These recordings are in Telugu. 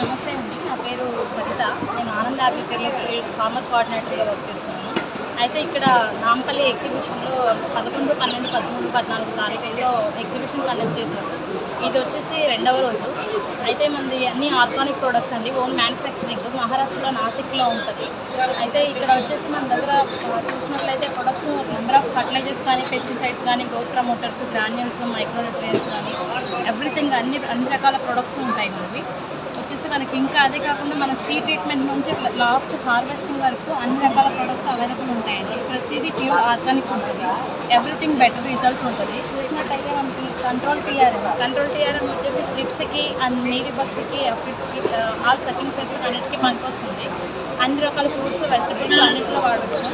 నమస్తే అండి. నా పేరు సరిత. నేను ఆనంద్ అగ్రికల్చర్ ఫీల్డ్ ఫార్మర్ కోఆర్డినేటర్గా వర్క్ చేస్తున్నాను. అయితే ఇక్కడ నాంపల్లి ఎగ్జిబిషన్లో పదకొండు పన్నెండు పదమూడు పద్నాలుగు తారీఖుల్లో ఎగ్జిబిషన్ కండక్ట్ చేశారు. ఇది వచ్చేసి రెండవ రోజు. అయితే మనది అన్ని ఆర్గానిక్ ప్రొడక్ట్స్ అండి. Own manufacturing. మహారాష్ట్రలో నాసిక్లో ఉంటుంది. అయితే ఇక్కడ వచ్చేసి మన దగ్గర చూసినట్లయితే ప్రొడక్ట్స్ నెంబర్ ఆఫ్ ఫర్టిలైజర్స్ కానీ పెస్టిసైడ్స్ కానీ గ్రోత్ ప్రమోటర్స్ గ్రాన్యూల్స్ మైక్రోన్యూట్రియన్స్ కానీ ఎవ్రీథింగ్ అన్ని అన్ని రకాల ప్రొడక్ట్స్ ఉంటాయి మనవి. వచ్చేసి మనకి ఇంకా అదే కాకుండా మన సీ ట్రీట్మెంట్ నుంచి లాస్ట్ హార్వెస్టింగ్ వరకు అన్ని రకాల ప్రొడక్ట్స్ అవైలబుల్ ఉంటాయండి. ప్రతిదీ ప్యూర్ ఆర్గానిక్ ఉంటుంది. ఎవ్రీథింగ్ బెటర్ రిజల్ట్ ఉంటుంది. చూసినట్టయితే మనకి కంట్రోల్ టీఆర్ఎం కంట్రోల్ టీఆర్ఎం వచ్చేసి ట్రిప్స్కి అండ్ నీటి బగ్స్కి ఎఫిడ్స్కి ఆల్ సెకండ్ ఫెస్ట్ అన్నిటికీ మనకు వస్తుంది అన్ని రకాల ఫ్రూట్స్ వెజిటబుల్స్ అన్నింటిలో వాడవచ్చు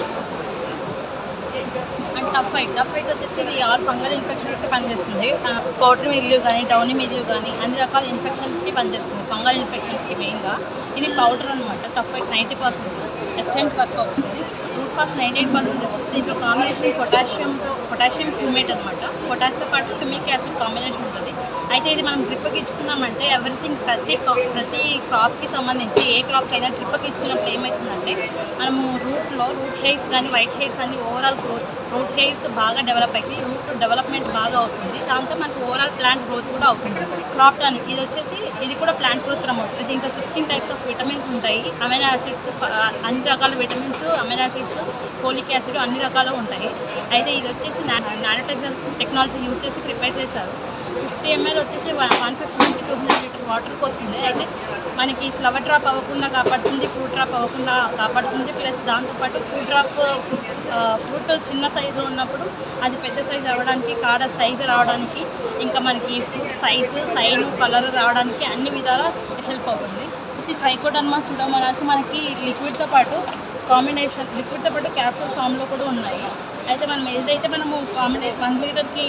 and tough fight tough fight వచ్చేసి ఇది ఆల్ ఫంగల్ ఇన్ఫెక్షన్స్కి పనిచేస్తుంది. పౌడర్ మిల్లు కానీ డౌని మిల్లు కానీ అన్ని రకాల ఇన్ఫెక్షన్స్కి పనిచేస్తుంది. ఫంగల్ ఇన్ఫెక్షన్స్కి మెయిన్గా ఇది పౌడర్ అనమాట tough fight ninety percent excellent work అవుతుంది. Root fast ninety eight percent వచ్చేసి దీంట్లో కాంబినేషన్ పొటాషియంతో పొటాషియం క్యూమేట్ అనమాట పొటాషియంతో పాటు హ్యూమిక్ యాసిడ్ కాంబినేషన్ ఉంటుంది. అయితే ఇది మనం ట్రిప్కి ఇచ్చుకున్నామంటే ఎవ్రీథింగ్ ప్రతి ప్రతి క్రాప్కి సంబంధించి ఏ క్రాప్కి అయినా ట్రిప్కి ఇచ్చుకున్నప్పుడు ఏమవుతుందంటే మనము రూట్లో రూట్ హెయిర్స్ కానీ వైట్ హెయిర్స్ కానీ ఓవరాల్ గ్రోత్ రూట్ హెయిర్స్ బాగా డెవలప్ అయితే రూట్ డెవలప్మెంట్ బాగా అవుతుంది. దాంతో మనకు ఓవరాల్ ప్లాంట్ గ్రోత్ కూడా అవుతుంది. క్రాప్ టానిక్ ఇది వచ్చేసి ఇది కూడా ప్లాంట్ గ్రోత్ ప్రమోట్ దీంట్లో సిక్స్టీన్ టైప్స్ ఆఫ్ విటమిన్స్ ఉంటాయి. అమైనో యాసిడ్స్ అన్ని రకాల vitamins amino acids folic acid అన్ని రకాలు ఉంటాయి. అయితే ఇది వచ్చేసి నానో టెక్నాలజీ యూజ్ చేసి ప్రిపేర్ చేశారు. ఫిఫ్టీ ఎంఎల్ వచ్చేసి వన్ ఫిఫ్టీ నుంచి టూ హండ్రెడ్ లీటర్ వాటర్కి వస్తుంది అయితే మనకి ఫ్లవర్ డ్రాప్ అవ్వకుండా కాపాడుతుంది ఫ్రూట్ డ్రాప్ అవ్వకుండా కాపాడుతుంది. ప్లస్ దాంతోపాటు ఫ్రూట్ డ్రాప్ ఫ్రూట్ చిన్న సైజులో ఉన్నప్పుడు అది పెద్ద సైజు రావడానికి కాడ సైజు రావడానికి ఇంకా మనకి ఫ్రూట్ సైజు సైజు కలర్ రావడానికి అన్ని విధాల హెల్ప్ అవుతుంది. ట్రైకోడర్మా సుడోమోనాస్ మనకి లిక్విడ్తో పాటు కాంబినేషన్ లిక్విడ్తో పాటు క్యాప్సూల్ ఫామ్లో కూడా ఉన్నాయి. అయితే మనం ఏదైతే మనము కామెడీ వన్ లీటర్కి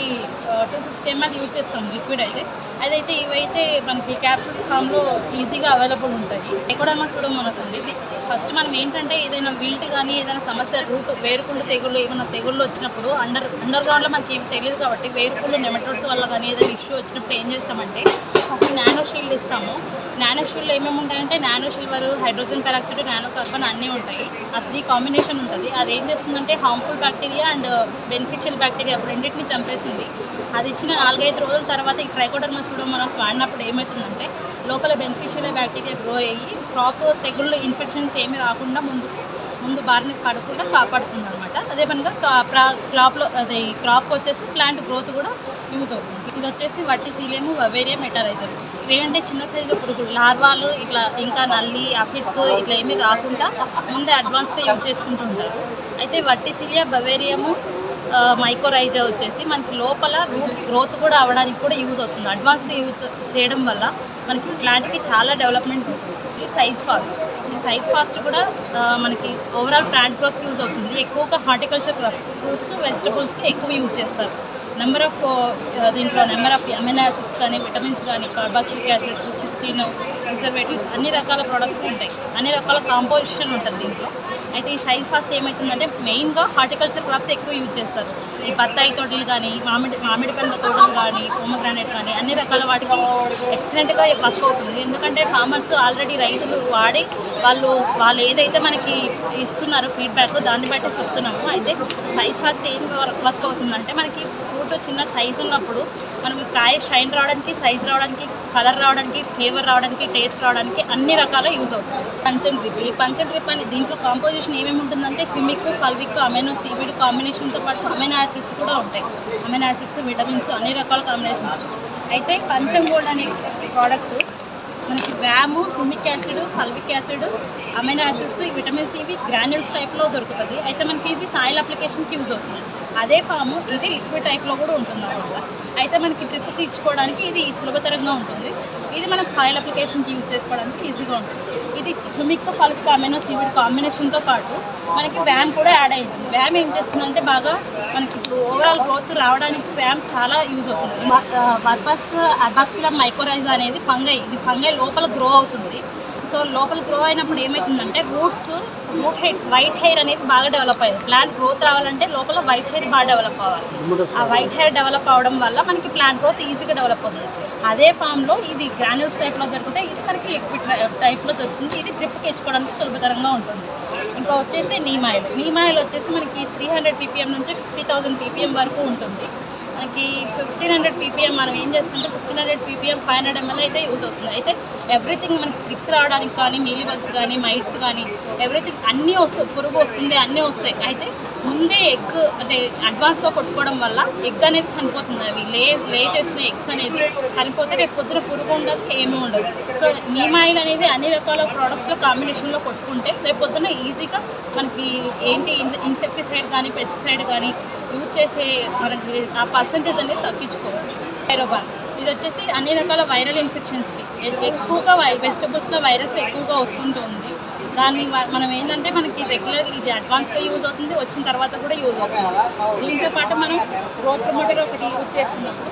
టూ ఫిఫ్టీ ఎంఎల్ యూజ్ చేస్తాం లిక్విడ్ అయితే అదైతే ఇవైతే మనకి క్యాప్సూల్స్ ఫామ్లో ఈజీగా అవైలబుల్ ఉంటాయి. ఎక్కడైనా చూడమనస్ అండి ఫస్ట్ మనం ఏంటంటే ఏదైనా వీల్ట్ కానీ ఏదైనా సమస్య రూట్ వేరుకుళ్ళు తెగుళ్ళు ఏమైనా తెగుళ్ళు వచ్చినప్పుడు అండర్ అండర్ గ్రౌండ్లో మనకి ఏం తెలియదు కాబట్టి వేరుకుళ్ళు నెమటోడ్స్ వల్ల కానీ ఏదైనా ఇష్యూ వచ్చినప్పుడు ఏం చేస్తామంటే ఫస్ట్ నానో షీల్డ్ ఇస్తాము. నానో షీల్డ్ ఏమేమి ఉంటాయంటే nano silver hydrogen peroxide nano carbon అన్నీ ఉంటాయి. ఆ త్రీ కాంబినేషన్ ఉంటుంది. అది ఏం చేస్తుందంటే harmful bacteria and beneficial bacteria అప్పుడు రెండింటిని చంపేసింది. అది ఇచ్చిన నాలుగైదు రోజుల తర్వాత ఈ ట్రైకోడర్మస్ కూడా మనం వాడినప్పుడు ఏమవుతుందంటే లోపల బెనిఫిషియల్ బ్యాక్టీరియా గ్రో అయ్యి క్రాప్ తెగుళ్ళు ఇన్ఫెక్షన్స్ ఏమీ రాకుండా ముందు ముందు బారిన పడకుండా కాపాడుతుంది అనమాట అదే పనిగా క్రాప్లో అదే క్రాప్ వచ్చేసి ప్లాంట్ గ్రోత్ కూడా యూజ్ అవుతుంది. ఇది వచ్చేసి వట్టి సీలియం వవేరియా మెటారైజర్. ఇవేంటే చిన్న సైజులో పురుగులు లార్వాలు ఇట్లా ఇంకా నల్లి అఫిడ్స్ ఇట్లా ఏమీ రాకుండా ముందే అడ్వాన్స్గా యూజ్ చేసుకుంటుంటారు అయితే వట్టిసిలియా బవేరియము మైకోరైజా వచ్చేసి మనకి లోపల రూట్ గ్రోత్ కూడా అవ్వడానికి కూడా యూజ్ అవుతుంది. అడ్వాన్స్గా యూజ్ చేయడం వల్ల మనకి ప్లాంట్కి చాలా డెవలప్మెంట్ ఉంటుంది. Size fast. ఈ ఫాస్ట్ కూడా మనకి ఓవరాల్ ప్లాంట్ గ్రోత్కి యూజ్ అవుతుంది. ఎక్కువగా హార్టికల్చర్ క్రాప్స్ ఫ్రూట్స్ వెజిటబుల్స్కి ఎక్కువ యూజ్ చేస్తారు. నెంబర్ ఆఫ్ దీంట్లో నెంబర్ ఆఫ్ అమినో యాసిడ్స్ కానీ విటమిన్స్ కానీ కార్బాక్సిలిక్ యాసిడ్స్ సిస్టీన్ కన్సర్వేటివ్స్ అన్ని రకాల ప్రొడక్ట్స్ ఉంటాయి. అన్ని రకాల కాంపోజిషన్ ఉంటుంది దీంట్లో. అయితే ఈ సైజ్ ఫాస్ట్ ఏమవుతుందంటే మెయిన్గా హార్టికల్చర్ క్రాప్స్ ఎక్కువ యూజ్ చేస్తారు. ఈ బత్తాయి తోటలు కానీ మామిడి మామిడి పండ్ల తోటలు కానీ పోమగ్రానైట్ కానీ అన్ని రకాల వాటికి ఎక్సలెంట్గా వర్క్ అవుతుంది. ఎందుకంటే ఫార్మర్స్ ఆల్రెడీ రైతులు వాడి వాళ్ళు వాళ్ళు ఏదైతే మనకి ఇస్తున్నారో ఫీడ్బ్యాక్ దాన్ని బట్టి చెప్తున్నాము. అయితే సైజ్ ఫాస్ట్ ఏం వర్క్ అవుతుందంటే మనకి ఫ్రూట్ చిన్న సైజు ఉన్నప్పుడు మనం కాయ షైన్ రావడానికి సైజ్ రావడానికి కలర్ రావడానికి ఫ్లేవర్ రావడానికి టేస్ట్ రావడానికి అన్ని రకాల యూజ్ అవుతుంది. పంచన్ డ్రిప్ ఈ పంచన్ డ్రిప్ అని దీంట్లో కాంపోజిషన్ ఏమేమి ఉంటుందంటే హ్యూమిక్ ఫల్విక్ అమెనో సీవిడ్ కాంబినేషన్తో పాటు అమెనో యాసిడ్స్ కూడా ఉంటాయి. అమెనో యాసిడ్స్ విటమిన్స్ అన్ని రకాల కాంబినేషన్ అయితే పంచం గోల్డ్ అనే ప్రోడక్ట్ మనకి వ్యాము humic acid fulvic acid amino acids ఈ విటమిన్స్ ఇవి గ్రాన్యూల్స్ టైప్లో దొరుకుతుంది. అయితే మనకి ఇది సాయిల్ అప్లికేషన్కి యూజ్ అవుతుంది. అదే ఫాము ఇది లిక్విడ్ టైప్లో కూడా ఉంటుంది అనమాట అయితే మనకి ట్రిప్కి ఇచ్చుకోవడానికి ఇది సులభతరంగా ఉంటుంది. ఇది మనం ఫైల్ అప్లికేషన్కి యూజ్ చేసుకోవడానికి ఈజీగా ఉంటుంది. ఇది హ్యూమిక్ ఫల్విక్ కామెనో సీవిడ్ కాంబినేషన్తో పాటు మనకి వ్యామ్ కూడా యాడ్ అయి ఉంటుంది. వ్యామ్ ఏం చేస్తుందంటే బాగా మనకి ఇప్పుడు ఓవరాల్ గ్రోత్ రావడానికి వ్యామ్ చాలా యూజ్ అవుతుంది. వర్బస్ అర్బాస్కులర్ మైక్రోరైజ్ అనేది ఫంగై ఇది ఫంగై లోపల గ్రో అవుతుంది. సో లోపల గ్రో అయినప్పుడు ఏమవుతుందంటే roots root hairs white hair అనేది బాగా డెవలప్ అయ్యింది. ప్లాంట్ గ్రోత్ రావాలంటే లోపల వైట్ హెయిర్ బాగా డెవలప్ అవ్వాలి. ఆ వైట్ హెయిర్ డెవలప్ అవడం వల్ల మనకి ప్లాంట్ గ్రోత్ ఈజీగా డెవలప్ అవుతుంది. అదే ఫామ్లో ఇది గ్రాన్యూల్స్ టైప్లో దొరుకుతాయి ఇది మనకి లిక్విడ్ టైప్లో దొరుకుతుంది. ఇది డ్రిప్కి ఇచ్చుకోవడానికి సులభతరంగా ఉంటుంది. ఇంకా వచ్చేసి నీమాయిల్ నీమాయిల్ వచ్చేసి మనకి త్రీ హండ్రెడ్ పీపీఎం నుంచి ఫిఫ్టీ థౌసండ్ పీపీఎం వరకు ఉంటుంది. మనకి ఫిఫ్టీన్ హండ్రెడ్ పీపీఎం మనం ఏం చేస్తుంటే fifteen hundred PPM five hundred ML అయితే యూజ్ అవుతుంది. అయితే ఎవ్రీథింగ్ మనకి ట్రిప్స్ రావడానికి కానీ మీలీ బగ్స్ కానీ మైట్స్ కానీ ఎవ్రీథింగ్ అన్నీ వస్తాయి పురుగు వస్తుంది అన్నీ వస్తాయి. అయితే ముందే ఎగ్ అంటే అడ్వాన్స్గా కొట్టుకోవడం వల్ల ఎగ్ అనేది చనిపోతుంది. అవి లే లే చేసిన ఎగ్స్ అనేది చనిపోతే రేపు పొద్దున పురుగు ఉండదు ఏమీ ఉండదు. సో నీమాయిల్ అనేది అన్ని రకాల ప్రోడక్ట్స్లో కాంబినేషన్లో కొట్టుకుంటే రేపు పొద్దున ఈజీగా మనకి ఏంటి ఇన్సెక్టిసైడ్ కానీ పెస్టిసైడ్ కానీ యూజ్ చేసే మనకి ఆ పర్సంటేజ్ అనేది తగ్గించుకోవచ్చు. హైరోబాన్ ఇది వచ్చేసి అన్ని రకాల వైరల్ ఇన్ఫెక్షన్స్కి ఎక్కువగా వై వెజిటబుల్స్లో వైరస్ ఎక్కువగా వస్తుంటుంది. దాన్ని మనం ఏంటంటే మనకి రెగ్యులర్ ఇది అడ్వాన్స్గా యూజ్ అవుతుంది వచ్చిన తర్వాత కూడా యూజ్ అవుతుంది. దీంతో పాటు మనం గ్రోత్ ప్రమోటర్ ఒకటి యూజ్ చేసుకున్నప్పుడు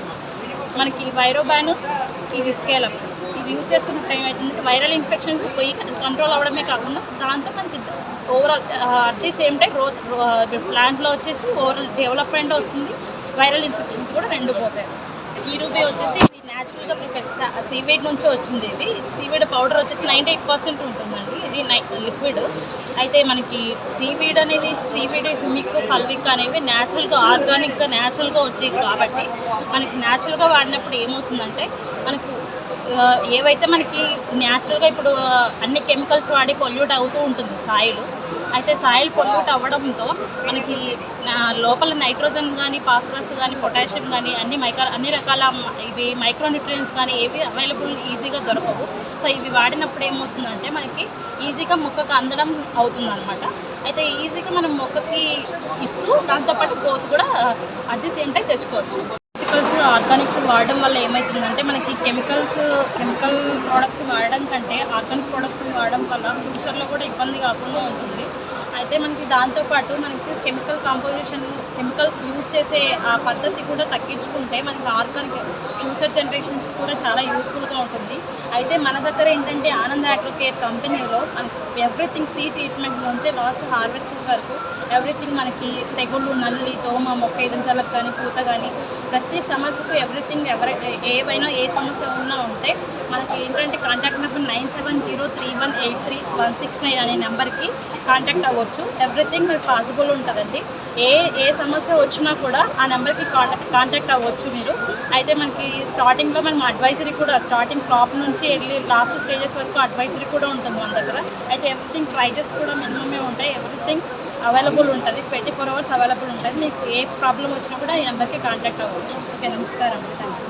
మనకి వైరోబాన్ ఇది స్కేలప్ ఇది యూజ్ చేసుకున్నప్పుడు ఏమవుతుందంటే వైరల్ ఇన్ఫెక్షన్స్ పోయి కంట్రోల్ అవ్వడమే కాకుండా దాంతో మనకి overall at the same time growth ప్లాంట్లో వచ్చేసి ఓవరాల్ డెవలప్మెంట్ వస్తుంది. వైరల్ ఇన్ఫెక్షన్స్ కూడా రెండు పోతాయి. సీరూబీ వచ్చేసి న్యాచురల్గా ప్రిపేర్ సీవీడ్ నుంచి వచ్చింది ఇది. సీవీడ్ పౌడర్ వచ్చేసి నైంటీ ఎయిట్ పర్సెంట్ ఉంటుందండి. ఇది లిక్విడ్. అయితే మనకి సీవీడ్ అనేది సీవీడ్ హ్యూమిక్ ఫల్విక్ అనేవి న్యాచురల్గా ఆర్గానిక్గా న్యాచురల్గా వచ్చేవి కాబట్టి మనకి న్యాచురల్గా వాడినప్పుడు ఏమవుతుందంటే మనకు ఏవైతే మనకి న్యాచురల్గా ఇప్పుడు అన్ని కెమికల్స్ వాడి పొల్యూట్ అవుతూ ఉంటుంది సాయిల్ అయితే సాయిల్ పొల్యూట్ అవ్వడంతో మనకి లోపల నైట్రోజన్ కానీ ఫాస్ఫరస్ కానీ పొటాషియం కానీ అన్ని మైక్రో అన్ని రకాల ఇవి మైక్రోన్యూట్రియన్స్ కానీ ఏవి అవైలబుల్ ఈజీగా దొరకవు. సో ఇవి వాడినప్పుడు ఏమవుతుందంటే మనకి ఈజీగా మొక్కకు అందడం అవుతుంది అనమాట అయితే ఈజీగా మనం మొక్కకి ఇస్తూ దాంతోపాటు గ్రోత్ కూడా అట్ ది సేమ్ టైం తెచ్చుకోవచ్చు. కెమికల్స్ ఆర్గానిక్స్ వాడడం వల్ల ఏమవుతుందంటే మనకి కెమికల్స్ కెమికల్ ప్రోడక్ట్స్ వాడడం కంటే ఆర్గానిక్ ప్రోడక్ట్స్ వాడడం వల్ల ఫ్యూచర్లో కూడా ఇబ్బంది కాకుండా ఉంటుంది. అయితే మనకి దాంతోపాటు మనకి కెమికల్ కాంపోజిషన్ కెమికల్స్ యూజ్ చేసే ఆ పద్ధతి కూడా తగ్గించుకుంటే మనకి ఆర్గానిక్ ఫ్యూచర్ జనరేషన్స్ కూడా చాలా యూస్ఫుల్గా ఉంటుంది. అయితే మన దగ్గర ఏంటంటే ఆనంద్ అగ్రో కేర్ కంపెనీలో మనకి ఎవ్రీథింగ్ సీ ట్రీట్మెంట్ నుంచి లాస్ట్ హార్వెస్టింగ్ వరకు ఎవ్రీథింగ్ మనకి తెగుళ్ళు నల్లి దోమ మొక్క ఎదుగుదలకు కానీ పూత కానీ ప్రతి సమస్యకు ఎవ్రీథింగ్ ఎవరి ఏవైనా ఏ సమస్య ఉన్నా ఉంటే మనకి ఏంటంటే contact number nine seven zero three one eight three one six nine అనే నెంబర్కి కాంటాక్ట్ అవ్వచ్చు. ఎవ్రీథింగ్ మనకి పాసిబుల్ ఉంటుందండి. ఏ ఏ సమస్య వచ్చినా కూడా ఆ నెంబర్కి కాంటాక్ట్ కాంటాక్ట్ అవ్వచ్చు మీరు. అయితే మనకి స్టార్టింగ్లో మనం అడ్వైజరీ కూడా స్టార్టింగ్ క్రాప్ నుంచి వెళ్ళి లాస్ట్ స్టేజెస్ వరకు అడ్వైజరీ కూడా ఉంటుంది మన దగ్గర. అయితే ఎవ్రీథింగ్ ప్రైజెస్ కూడా మినిమమే ఉంటాయి. ఎవ్రీథింగ్ అవైలబుల్ ఉంటుంది. ట్వంటీ ఫోర్ అవర్స్ అవైలబుల్ ఉంటుంది. మీకు ఏ ప్రాబ్లం వచ్చినా కూడా ఈ నెంబర్కి కాంటాక్ట్ అవ్వచ్చు. ఓకే నమస్కారం. Thank you